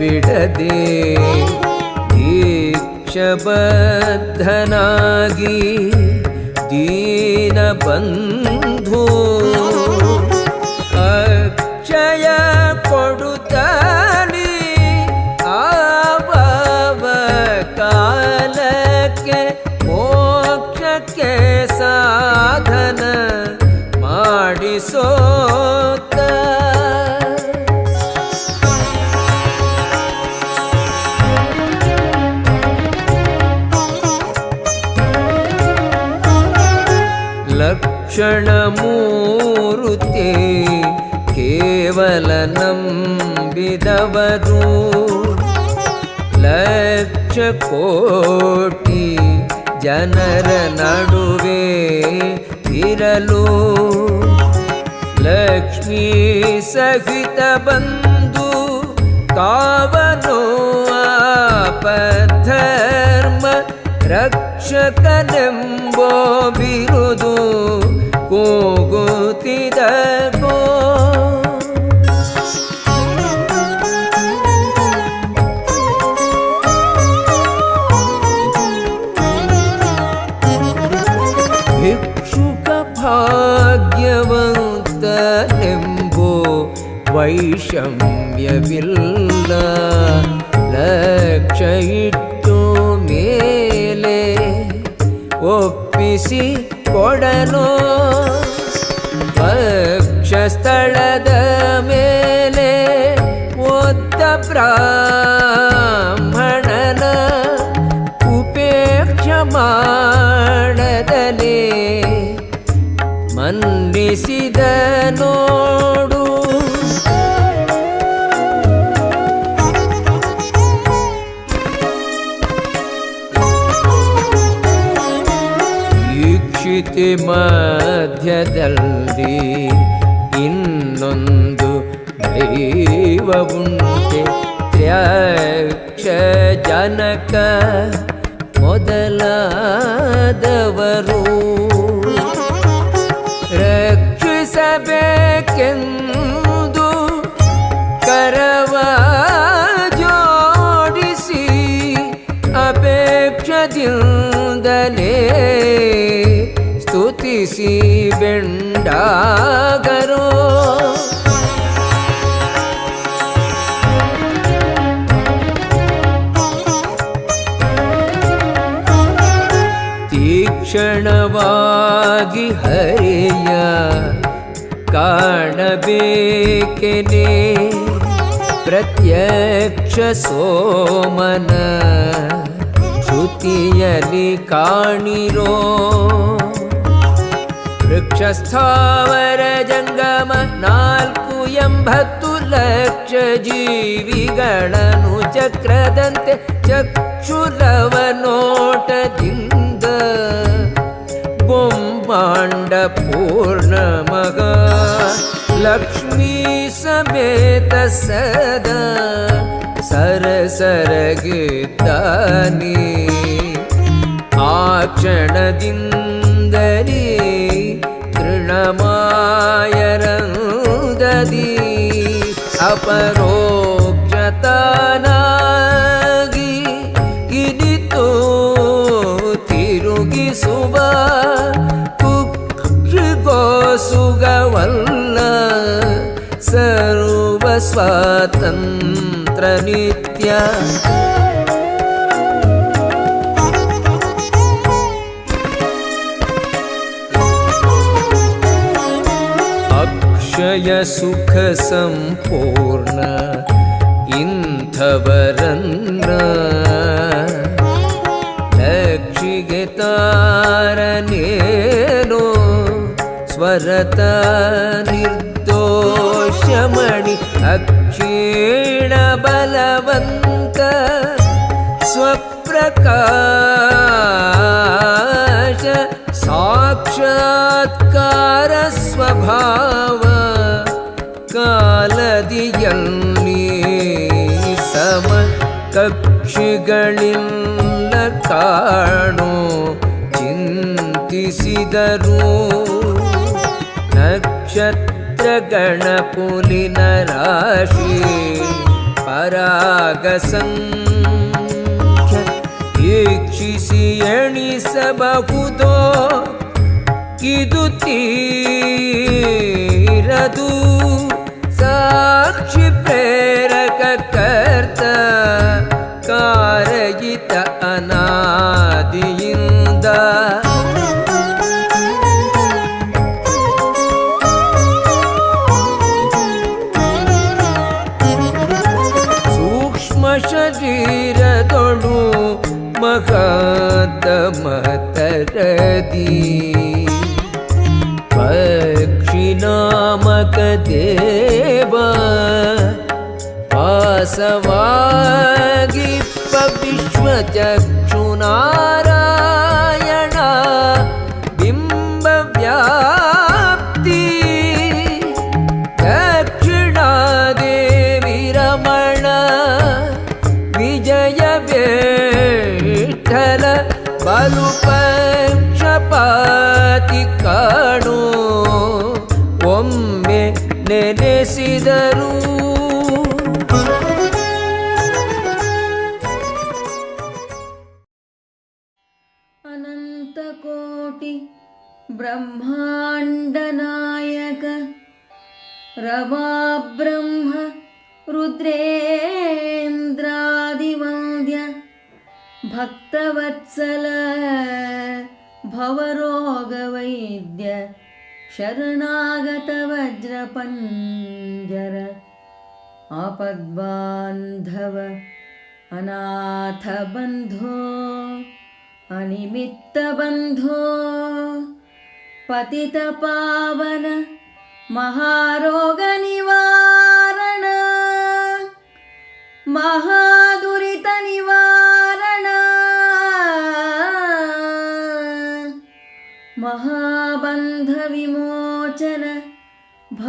ಬಿಡದೆ ದೀಕ್ಷಬದ್ಧನಾಗಿ ದೀನ ಬಂಧು ಅಕ್ಷಯ ಕೊಡುತ್ತಾನೆ. ಆವ ಕಾಲಕ್ಕೆ ಮೋಕ್ಷಕ್ಕೆ ಸಾಧನ ಮಾಡಿಸೋತ. ಲಕ್ಷಣಮೂರುತೆ ಕೇವಲ ನಂಬಿದವರು ಲಕ್ಷ ಕೋಟಿ ಜನರ ನಡುವೆ ಇರಲು ಲಕ್ಷ್ಮೀ ಸಹಿತ ಬಂದು ಕಾವನು ಆಪಧರ್ಮ ರಕ್ಷಕನೆಂಬೋ ಬಿರುದು ಕೂಗುತ್ತಿದಗೋ ಮನ್ನಿಸಿದ ನೋಡು. ಈಕ್ಷಿತಿ ಮಧ್ಯದಲ್ಲಿ ಇನ್ನೊಂದು ದೈವವುಂಟೆ ತ್ರ್ಯಕ್ಷ ಜನಕ ಮೊದಲಾದವರು. ತೀಕ್ಷಣವಾಗಿ ಹರಿಯ ಕಾಣಬೇಕೆನೆ ಪ್ರತ್ಯಕ್ಷ ಸೋಮನ ಶ್ರುತಿಯಲ್ಲಿ ಕಾಣಿರೋ ವೃಕ್ಷಸ್ಥಾವರ ಜಂಗಮ ನಾಲ್ಕು ಎಂಬತ್ತು ಲಕ್ಷ ಜೀವಿಗಳನ್ನು ಚಕ್ರದಂತೆ ಚಕ್ಷುರವ ನೋಟದಿಂದ ब्रह्माण्ड पूर्णमः लक्ष्मी समेत सदा सरसरगितानि आक्षणदिन्दरी तृणमायरन्ददी अपरो सुगवल्ल सर्वस्वातन्त्र अक्षयसुखसम्पूर्ण इन्थवरन्न लक्षिगतारणे स्वरतनिर्दोषमणि अक्षीणबलवन्त स्वप्रकाश साक्षात्कारस्वभाव कालदियन्मे समकक्षिगणिन्न काणो चिन्तिसिदरू ಸಮ ಕಕ್ಷಿಗಳಿಲ್ಲ ಕಾಣೋ ಚಿಂತಿಸಿದರು ನಕ್ಷತ್ರ ಗಣಪುಲಿನ ರಾಶಿ ಪರಾಗ ಸಂಖ್ಯ ವೀಕ್ಷಿಸಿ मतरी पक्षिनामकदेव मकदेवा पविश्वचक्षुना शरणागतवज्रपञ्जर आपद्बान्धव अनाथबन्धो अनिमित्तबन्धो पतितपावन महारोगनिवारण महादुरितनिवारण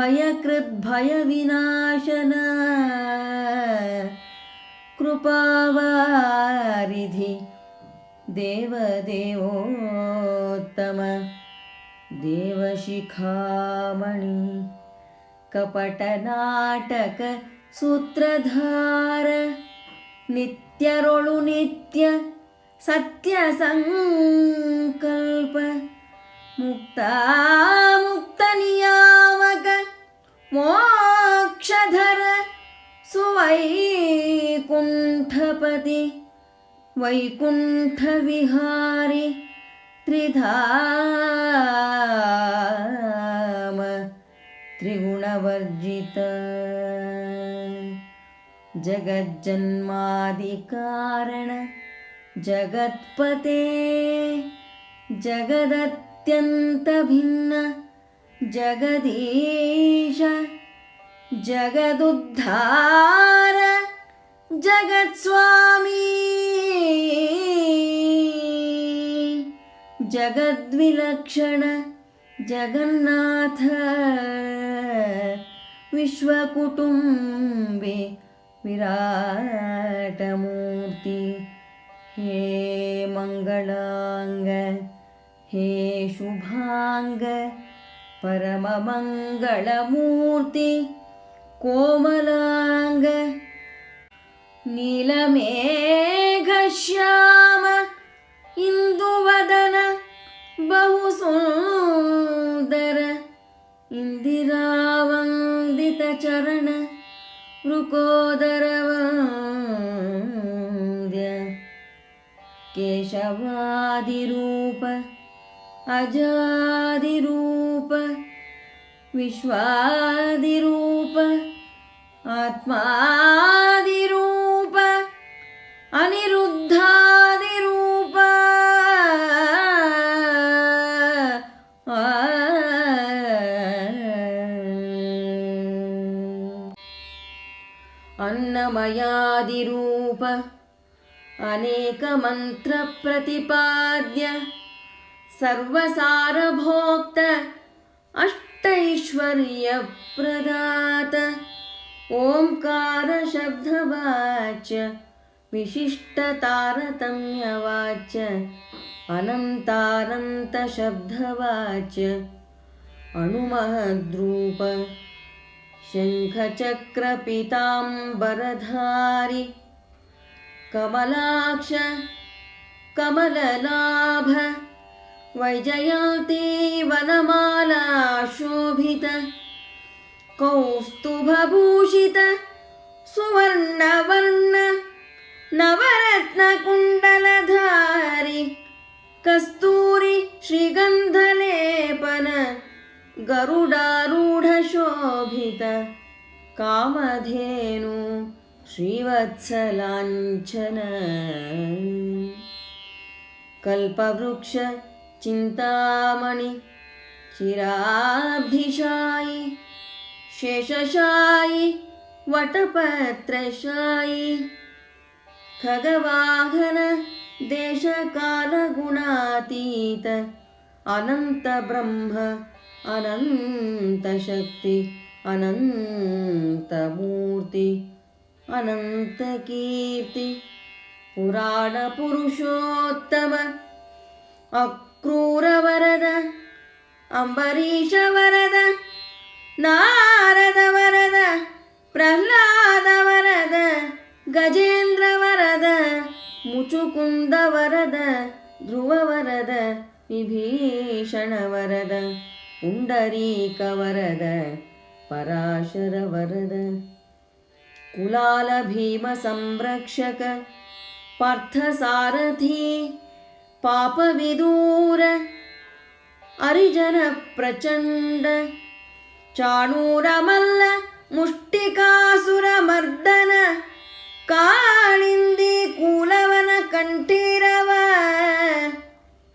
भयकृद्भयविनाशन। कृपावारिधि देवदेवोत्तम। देवशिखामणि कपटनाटक सूत्रधार। नित्यरोळु नित्य सत्यसङ्कल्प मुक्ता मुक्तनियामक मोक्षधर सुवैकुण्ठपति वैकुण्ठविहारि त्रिधाम त्रिगुणवर्जित। जगज्जन्मादिकारण जगत्पते जगदत्यन्तभिन्न जगदीश जगदुद्धार जगत्स्वामी जगद्विलक्षण जगन्नाथ विश्वकुटुम्बे विराटमूर्ति हे मङ्गलाङ्ग हे शुभाङ्ग परममङ्गलमूर्ति कोमलाङ्ग नीलमेघश्याम इन्दुवदन बहु इन्दिरावन्दितचरण वृकोदरवन्द्य केशवादिरूप अजादिरूप विश्वादिरूप आत्मादिरूप अनिरुद्धादिरूप। अन्नमयादिरूप अनेकमन्त्रप्रतिपाद्य सर्वसारभोक्त अष्टैश्वर्यप्रदात ओङ्कारशब्दवाच्य विशिष्टतारतम्यवाच्य अनन्तानन्तशब्दवाच्य अणुमहद्रूप शङ्खचक्रपिताम्बरधारि कमलाक्ष कमललाभ वैजयन्ती वनमाला शोभित कौस्तुभभूषित सुवर्णवर्ण नवरत्नकुण्डलधारि कस्तूरि श्रीगन्धलेपन गरुडारूढशोभित कामधेनु श्रीवत्सलाञ्छन कल्पवृक्ष चिन्तामणि चिराब्धिशायि शेषशायि वटपत्रशायि। खगवाहन देशकालगुणातीत अनन्तब्रह्म अनन्तशक्ति अनन्तमूर्ति अनन्तकीर्ति पुराणपुरुषोत्तम अक्रूरवरद अम्बरीषवरद नारदवरद प्रह्लादवरद गजेन्द्रवरद मुचुकुन्दवरद ध्रुववरद विभीषणवरद पुण्डरीकवरद पराशरवरद कुलालभीमसंरक्षक पार्थसारथी पापविदूर अरिजनप्रचण्ड चाणूरमल्ल मुष्टिकासुरमर्दन काळिन्दी कूलवन कण्ठीरव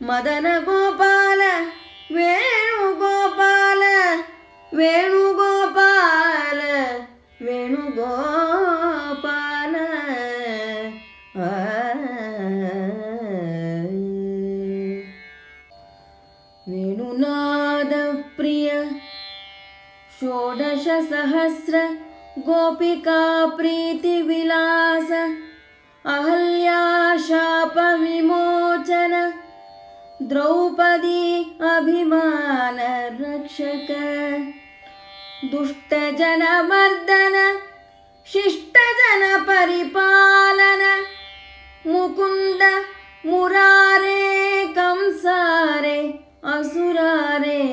मदन गोपाल वेणुगोपाल वेणुगोपाल षोडशसहस्र गोपिका प्रीतिविलास अहल्या शापविमोचन द्रौपदी अभिमानरक्षक दुष्टजनमर्दन शिष्टजनपरिपालन मुकुन्द मुरारे कंसारे असुरारे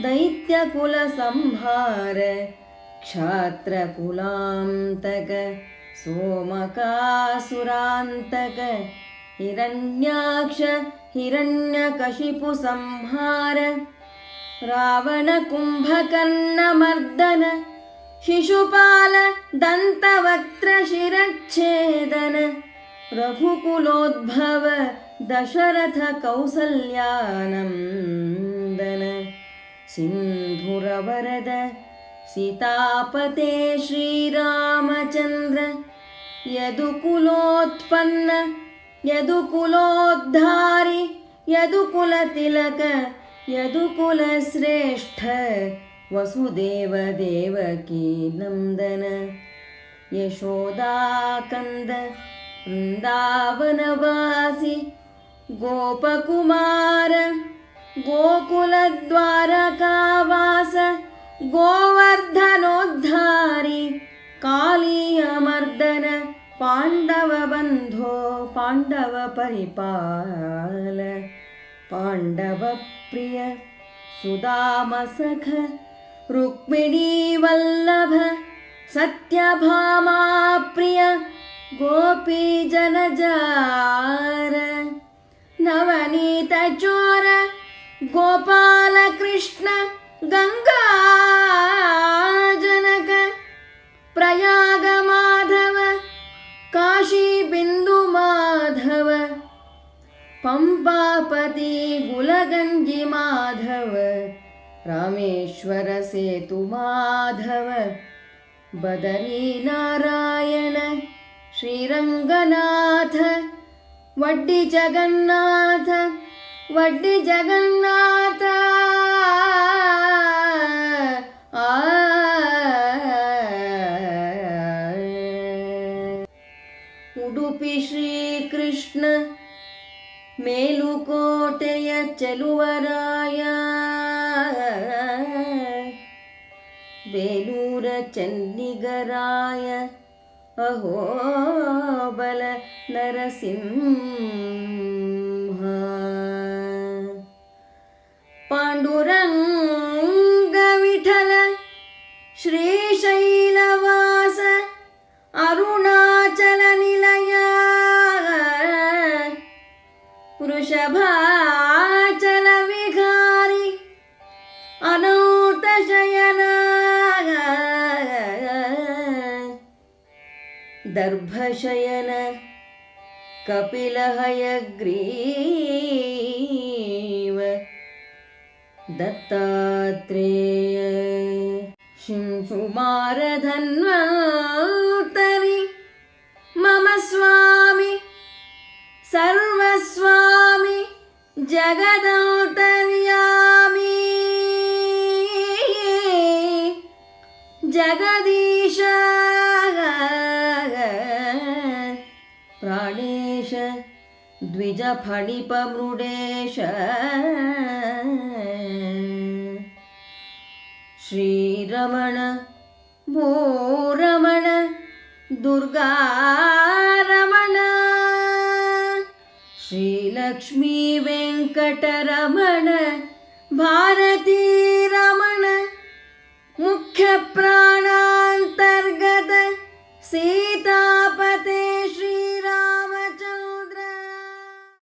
दैत्यकुलसंहार क्षात्रकुलान्तक सोमकासुरान्तक हिरण्याक्ष हिरण्यकशिपुसंहार रावणकुम्भकर्णमर्दन शिशुपाल दन्तवक्त्रशिरच्छेदन रघुकुलोद्भव दशरथ कौसल्यानन्दन सिन्धुरवरद सीतापते श्रीरामचन्द्र यदुकुलोत्पन्न यदुकुलोद्धारि यदुकुलतिलक यदुकुलश्रेष्ठ वसुदेवदेवकी नन्दन यशोदाकन्द वृन्दावनवासि गोपकुमार गोकुलद्वारकावास गोवर्धनोद्धारि कालीयमर्दन पाण्डवबन्धो पाण्डवपरिपाल पाण्डवप्रिय सुदामसख रुक्मिणीवल्लभ सत्यभामाप्रिय गोपीजनजार नवनीतचोर गोपालकृष्ण गङ्गाजनक प्रयाग माधव काशी बिन्दु माधव पम्पापति गुलगञ्जि माधव रामेश्वर सेतु माधव बदरीनारायण श्रीरङ्गनाथ वड्डि വഡ് ജഗന്നാഥ ಉಡುಪಿ ಶ್ರೀಕೃಷ್ಣ ಮೇಲುಕೋಟೆಯ ಚೆಲುವರಾಯ ಬೇಲೂರ ಚನ್ನಿಗರಾಯ ಅಹೋಬಲ ನರಸಿಂಹ पाण्डुरङ्ग विठल श्रीशैलवास अरुणाचलनिलया वृषभाचलविहारि अनौतशयना दर्भशयन कपिलहयग्री दत्तात्रेय। शिंशुमारधन्वन्तरि मम स्वामि सर्वस्वामि जगदन्तर्यामि जगदीश प्राणेश द्विजफणिपमृडेश। ஸ்ரீரமண பூரமண ದುರ್ಗಾರಮಣ ಶ್ರೀಲಕ್ಷ್ಮೀ ವೆಂಕಟರಮಣ ಭಾರತೀ ರಮಣ ಮುಖ್ಯ ಪ್ರಾಣ